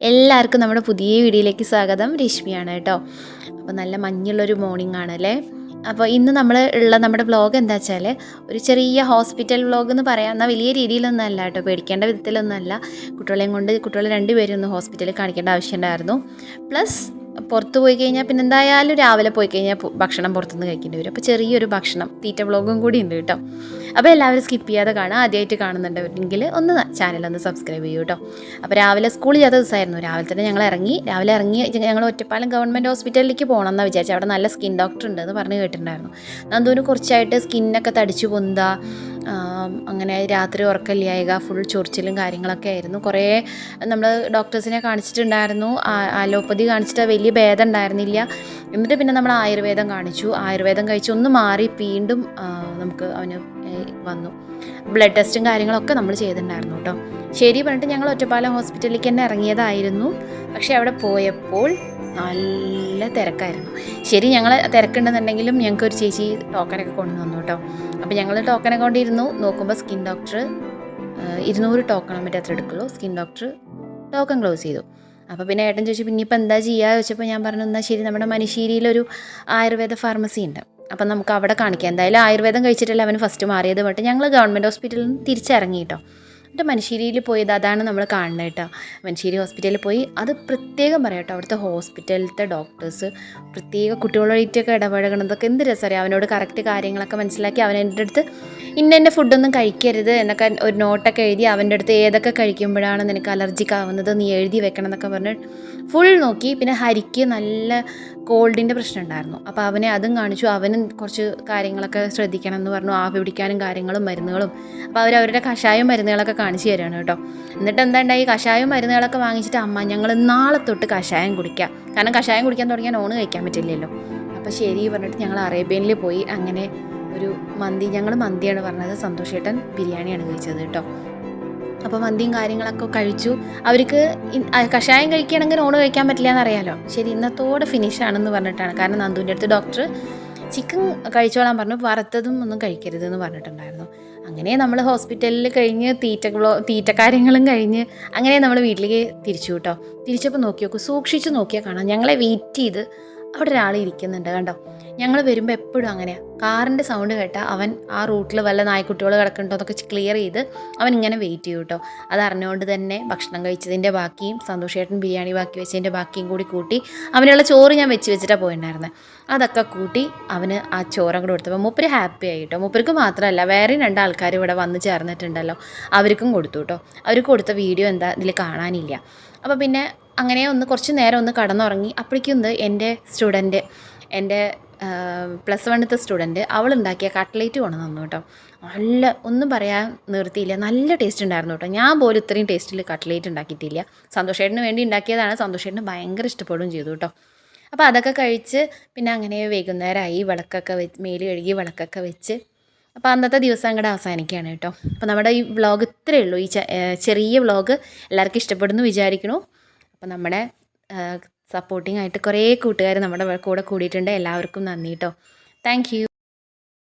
എല്ലാവർക്കും നമ്മുടെ പുതിയ വീഡിയോയിലേക്ക് സ്വാഗതം. രശ്മിയാണ് കേട്ടോ. അപ്പോൾ നല്ല മഞ്ഞുള്ളൊരു മോർണിംഗ് ആണ് അല്ലേ അപ്പോൾ ഇന്ന് നമ്മൾ ഉള്ള നമ്മുടെ വ്ളോഗ് എന്താ വെച്ചാൽ ഒരു ചെറിയ ഹോസ്പിറ്റൽ വ്ളോഗ് എന്ന് പറയാം. വലിയ രീതിയിലൊന്നും അല്ല കേട്ടോ. പേടിക്കേണ്ട വിധത്തിലൊന്നും അല്ല. കുട്ടികളെയും കൊണ്ട് കുട്ടികളെ രണ്ടുപേരും ഒന്ന് ഹോസ്പിറ്റലിൽ കാണിക്കേണ്ട ആവശ്യമുണ്ടായിരുന്നു പ്ലസ് പുറത്ത് പോയി കഴിഞ്ഞാൽ പിന്നെ എന്തായാലും രാവിലെ പോയി കഴിഞ്ഞാൽ ഭക്ഷണം പുറത്തുനിന്ന് കഴിക്കേണ്ടി വരും. അപ്പോൾ ചെറിയൊരു ഭക്ഷണം തീറ്റ വ്ളോഗും കൂടി ഉണ്ട് കേട്ടോ. അപ്പോൾ എല്ലാവരും സ്കിപ്പ് ചെയ്യാതെ കാണാം ആദ്യമായിട്ട് കാണുന്നുണ്ടെങ്കിൽ ഒന്ന് ചാനൽ ഒന്ന് സബ്സ്ക്രൈബ് ചെയ്യൂ കേട്ടോ. അപ്പോൾ രാവിലെ സ്കൂളിൽ ചെയ്യാത്ത ദിവസമായിരുന്നു രാവിലെ തന്നെ ഞങ്ങൾ ഇറങ്ങി. രാവിലെ ഇറങ്ങി ഞങ്ങൾ ഒറ്റപ്പാലം ഗവൺമെന്റ് ഹോസ്പിറ്റലിലേക്ക് പോകണം എന്നാണ് വിചാരിച്ചത് അവിടെ നല്ല സ്കിൻ ഡോക്ടർ ഉണ്ടെന്ന് പറഞ്ഞ് കേട്ടിട്ടുണ്ടായിരുന്നു. നന്ദൂന് കുറച്ചായിട്ട് സ്കിന്നൊക്കെ തടിച്ചു പൊന്തുക. ആം, അങ്ങനെ രാത്രി ഉറക്കമില്ലായക ഫുൾ ചൊറിച്ചിലും കാര്യങ്ങളൊക്കെ ആയിരുന്നു. കുറേ നമ്മൾ ഡോക്ടേഴ്സിനെ കാണിച്ചിട്ടുണ്ടായിരുന്നു. അലോപ്പതി കാണിച്ചിട്ട് വലിയ ഭേദം ഉണ്ടായിരുന്നില്ല. എന്നിട്ട് പിന്നെ നമ്മൾ ആയുർവേദം കാണിച്ചു. ആയുർവേദം കഴിച്ച് ഒന്ന് മാറി വീണ്ടും നമുക്ക് അവന് വന്നു. ബ്ലഡ് ടെസ്റ്റും കാര്യങ്ങളൊക്കെ നമ്മൾ ചെയ്തിട്ടുണ്ടായിരുന്നു കേട്ടോ. ശരി പറഞ്ഞിട്ട് ഞങ്ങൾ ഒറ്റപ്പാലം ഹോസ്പിറ്റലിലേക്ക് തന്നെ ഇറങ്ങിയതായിരുന്നു. പക്ഷേ അവിടെ പോയപ്പോൾ നല്ല തിരക്കായിരുന്നു. ശരി ഞങ്ങൾ തിരക്കുണ്ടെന്നുണ്ടെങ്കിലും ഞങ്ങൾക്ക് ഒരു ചേച്ചി ടോക്കനൊക്കെ കൊണ്ടു വന്നു കേട്ടോ. അപ്പോൾ ഞങ്ങൾ ടോക്കനൊക്കെ കൊണ്ടിരുന്നു. നോക്കുമ്പോൾ സ്കിൻ ഡോക്ടർ ഇരുന്നൂറ് ടോക്കണം മറ്റേ അത്ര എടുക്കുള്ളൂ. സ്കിൻ ഡോക്ടർ ടോക്കൺ ക്ലോസ് ചെയ്തു. അപ്പോൾ പിന്നെ ഏട്ടൻ ചോദിച്ചു പിന്നെ ഇപ്പം എന്താ ചെയ്യുക ചോദിച്ചപ്പോൾ ഞാൻ പറഞ്ഞു എന്നാൽ ശരി നമ്മുടെ മനുഷ്യരിയിലൊരു ആയുർവേദ ഫാർമസി ഉണ്ട്. അപ്പം നമുക്ക് അവിടെ കാണിക്കാം. എന്തായാലും ആയുർവേദം കഴിച്ചിട്ടല്ല അവന് ഫസ്റ്റ് മാറിയത്. പോട്ടെ ഞങ്ങൾ ഗവൺമെന്റ് ഹോസ്പിറ്റലിൽ നിന്ന് തിരിച്ചിറങ്ങി കേട്ടോ. എന്നിട്ട് മനശ്ശേരിയിൽ പോയത് അതാണ് നമ്മൾ കാണുന്നത് കേട്ടോ. മനശ്ശേരി ഹോസ്പിറ്റലിൽ പോയി. അത് പ്രത്യേകം പറയാം കേട്ടോ. അവിടുത്തെ ഹോസ്പിറ്റലിലത്തെ ഡോക്ടേഴ്സ് പ്രത്യേക കുട്ടികളുമായിട്ടൊക്കെ ഇടപഴകണതൊക്കെ എന്ത് രസമറിയാം അവനോട് കറക്റ്റ് കാര്യങ്ങളൊക്കെ മനസ്സിലാക്കി അവൻ എന്റെ അടുത്ത് ഇന്ന എന്റെ ഫുഡൊന്നും കഴിക്കരുത് എന്നൊക്കെ ഒരു നോട്ടൊക്കെ എഴുതി അവന്റെ അടുത്ത് ഏതൊക്കെ കഴിക്കുമ്പോഴാണ് നിനക്ക് അലർജിക്ക് ആവുന്നത് നീ എഴുതി വെക്കണം എന്നൊക്കെ പറഞ്ഞ് ഫുൾ നോക്കി. പിന്നെ ഹരിക്ക് നല്ല കോൾഡിന്റെ പ്രശ്നം ഉണ്ടായിരുന്നു. അപ്പോൾ അവനെ അതും കാണിച്ചു. അവനും കുറച്ച് കാര്യങ്ങളൊക്കെ ശ്രദ്ധിക്കണം എന്ന് പറഞ്ഞു. ആവി പിടിക്കാനും കാര്യങ്ങളും മരുന്നുകളും. അപ്പോൾ അവർ അവരുടെ കഷായം മരുന്നുകളൊക്കെ കാണിച്ചു തരാണ് കേട്ടോ. എന്നിട്ട് എന്താ ഉണ്ടായി കഷായം മരുന്നുകളൊക്കെ വാങ്ങിച്ചിട്ട് അമ്മ ഞങ്ങൾ നാളെ തൊട്ട് കഷായം കുടിക്കാം. കാരണം കഷായം കുടിക്കാൻ തുടങ്ങിയാൽ ഓണ് കഴിക്കാൻ പറ്റില്ലല്ലോ. അപ്പോൾ ശരി പറഞ്ഞിട്ട് ഞങ്ങൾ അറേബ്യനിൽ പോയി അങ്ങനെ ഒരു മന്തി ഞങ്ങൾ മന്തിയാണ് പറഞ്ഞത്. സന്തോഷേട്ടൻ ബിരിയാണിയാണ് കഴിച്ചത് കേട്ടോ. അപ്പോൾ മന്തിയും കാര്യങ്ങളൊക്കെ കഴിച്ചു. അവർക്ക് കഷായം കഴിക്കുകയാണെങ്കിൽ ഓണ് കഴിക്കാൻ പറ്റില്ല എന്നറിയാലോ ശരി ഇന്നത്തോടെ ഫിനിഷാണെന്ന് പറഞ്ഞിട്ടാണ്. കാരണം നന്ദുവിന്റെ അടുത്ത് ഡോക്ടർ ചിക്കൻ കഴിച്ചോളാൻ പറഞ്ഞു. വറുത്തതും ഒന്നും കഴിക്കരുത് എന്ന് പറഞ്ഞിട്ടുണ്ടായിരുന്നു. അങ്ങനെ നമ്മൾ ഹോസ്പിറ്റലിൽ കഴിഞ്ഞ് തീറ്റ തീറ്റ കാര്യങ്ങളും കഴിഞ്ഞ് അങ്ങനെ നമ്മൾ വീട്ടിലേക്ക് തിരിച്ചു കേട്ടോ. തിരിച്ചപ്പോൾ നോക്കി നോക്കൂ സൂക്ഷിച്ച് നോക്കിയാൽ കാണാം. ഞങ്ങളെ വെയിറ്റ് ചെയ്ത് അവിടെ ഒരാൾ ഇരിക്കുന്നുണ്ട് കണ്ടോ? ഞങ്ങൾ വരുമ്പോൾ എപ്പോഴും അങ്ങനെയാണ് കാറിന്റെ സൗണ്ട് കേട്ടാൽ അവൻ ആ റൂട്ടിൽ വല്ല നായ്ക്കുട്ടികൾ കിടക്കുന്നുണ്ടോ എന്നൊക്കെ ക്ലിയർ ചെയ്ത് അവൻ ഇങ്ങനെ വെയിറ്റ് ചെയ്യും കേട്ടോ അത് അറിഞ്ഞുകൊണ്ട് തന്നെ ഭക്ഷണം കഴിച്ചതിന്റെ ബാക്കിയും സന്തോഷേട്ടൻ ബിരിയാണി ബാക്കി വെച്ചതിന്റെ ബാക്കിയും കൂടി കൂട്ടി അവനുള്ള ചോറ് ഞാൻ വെച്ച് വെച്ചിട്ടാണ് പോയിട്ടുണ്ടായിരുന്നത് അതൊക്കെ കൂട്ടി അവന് ആ ചോറും കൂടെ കൊടുത്തപ്പോൾ മൂപ്പര് ഹാപ്പി ആയി കേട്ടോ മൂപ്പർക്ക് മാത്രമല്ല വേറെ രണ്ട് ആൾക്കാർ ഇവിടെ വന്ന് ചേർന്നിട്ടുണ്ടല്ലോ. അവർക്കും കൊടുത്തു കേട്ടോ അവർക്ക് കൊടുത്ത വീഡിയോ എന്താ ഇതിൽ കാണാനില്ല. അപ്പോൾ പിന്നെ അങ്ങനെ ഒന്ന് കുറച്ച് നേരം ഒന്ന് കടന്നുറങ്ങി. അപ്പോഴേക്കും എന്റെ സ്റ്റുഡന്റ് എന്റെ പ്ലസ് വണ്ണത്തെ സ്റ്റുഡന്റ് അവൾ ഉണ്ടാക്കിയ കട്ട്ലേറ്റ് കൊണ്ടു തന്നു കേട്ടോ. നല്ല ഒന്നും പറയാൻ നിർത്തിയില്ല. നല്ല ടേസ്റ്റ് ഉണ്ടായിരുന്നു കേട്ടോ. ഞാൻ പോലും ഇത്രയും ടേസ്റ്റിൽ കട്ട്ലേറ്റ് ഉണ്ടാക്കിയിട്ടില്ല. സന്തോഷേട്ടന് വേണ്ടി ഉണ്ടാക്കിയതാണ്. സന്തോഷേട്ടന് ഭയങ്കര ഇഷ്ടപ്പെടുകയും ചെയ്തു കേട്ടോ. അപ്പോൾ അതൊക്കെ കഴിച്ച് പിന്നെ അങ്ങനെ വൈകുന്നേരമായി വിളക്കൊക്കെ വെച്ച് മേൽ കഴുകി വിളക്കൊക്കെ വെച്ച് അപ്പോൾ അന്നത്തെ ദിവസം അങ്ങോട്ട് അവസാനിക്കുകയാണ് കേട്ടോ. അപ്പോൾ നമ്മുടെ ഈ വ്ളോഗ് ഇത്രയേ ഉള്ളൂ. ഈ ചെറിയ വ്ളോഗ് എല്ലാവർക്കും ഇഷ്ടപ്പെടുന്നു വിചാരിക്കുന്നു. അപ്പോൾ നമ്മുടെ സപ്പോർട്ടിംഗ് ആയിട്ട് കുറേ കൂട്ടുകാർ നമ്മുടെ കൂടെ കൂടിയിട്ടുണ്ട്. എല്ലാവർക്കും നന്ദി കേട്ടോ താങ്ക്